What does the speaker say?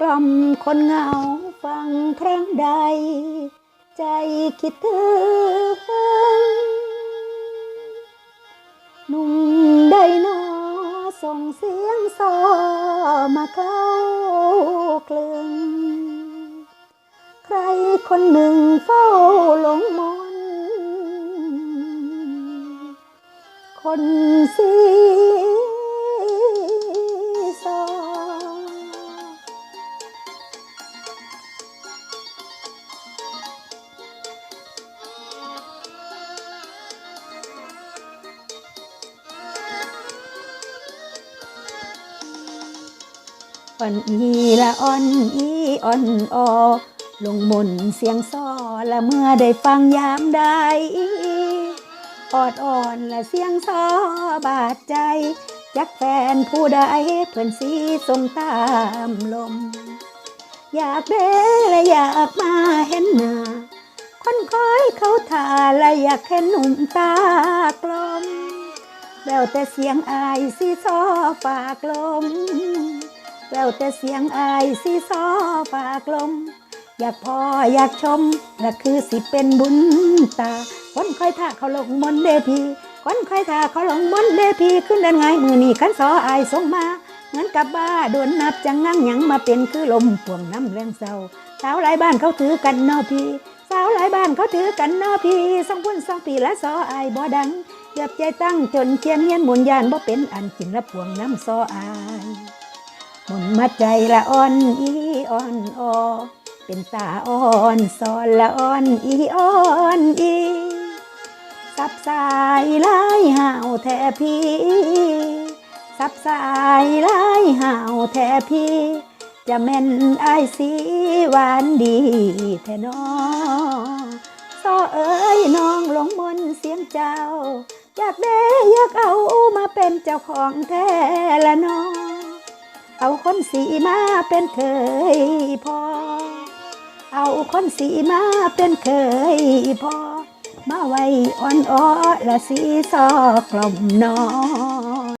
กล่อมคนเหงาฟังครั้งใด ใจคิดถึงหนุ่มใดหนอส่งเสียงซอมาเข้าคลึง ใครคนหนึ่งเฝ้าหลงมน คนสี อ่อนอีละอ่อนอีอ่อนออลงมนเสียงซอละเมื่อได้ฟังยามใดออดอ่อนละเสียงซอบาดใจจักแฟนผู้ใดเพื่อนสีทรงตามลม อยากเด้และอยากมาเห็นหน้าคนคอยเขาท่าและอยากเห็นหนุ่มตากลมแววแต่เสียงอายสีซอฝากลม แววแต่เสียงอายสีซอฝากลม อยากพออยากชมและคือสิเป็นบุญตาคนคอยท่าเขาลงมนเดพีคนคอยท่าเขาลงมนเดพีขึ้นเดินไงมือนี่ขันซออายส่งมาเหมือนกับบ้าโดนนับจังงังหยังมาเป็นคือลมพ่วงน้ำแรงเศร้าสาวหลายบ้านเขาถือกันนอพีสาวหลายบ้านเขาถือกันนอพีสองพุ่นสองปีและซออายบ่ดังเกือบใจตั้งจนเชียนเฮียนหมุนยานบ่เป็นอันกินและพวงน้ำซออาย มนมาใจละอ่อนอีอ่อนออเป็นตาอ่อนสอนละอ่อนอีอ่อนอีสับสายลายห่าวแทพี่สับสายลายห่าวแทพี่จะแม่นไอสีหวานดีแท้นอซอเอ้ยน้องหลงมนเสียงเจ้า อยากได้อยากเอามาเป็นเจ้าของแท้ละน้อง เอาคนสีมาเป็นเคยพอ เอาคนสีมาเป็นเคยพอ มาไว้อ่อนอ้อละสีซอกล่อมนอ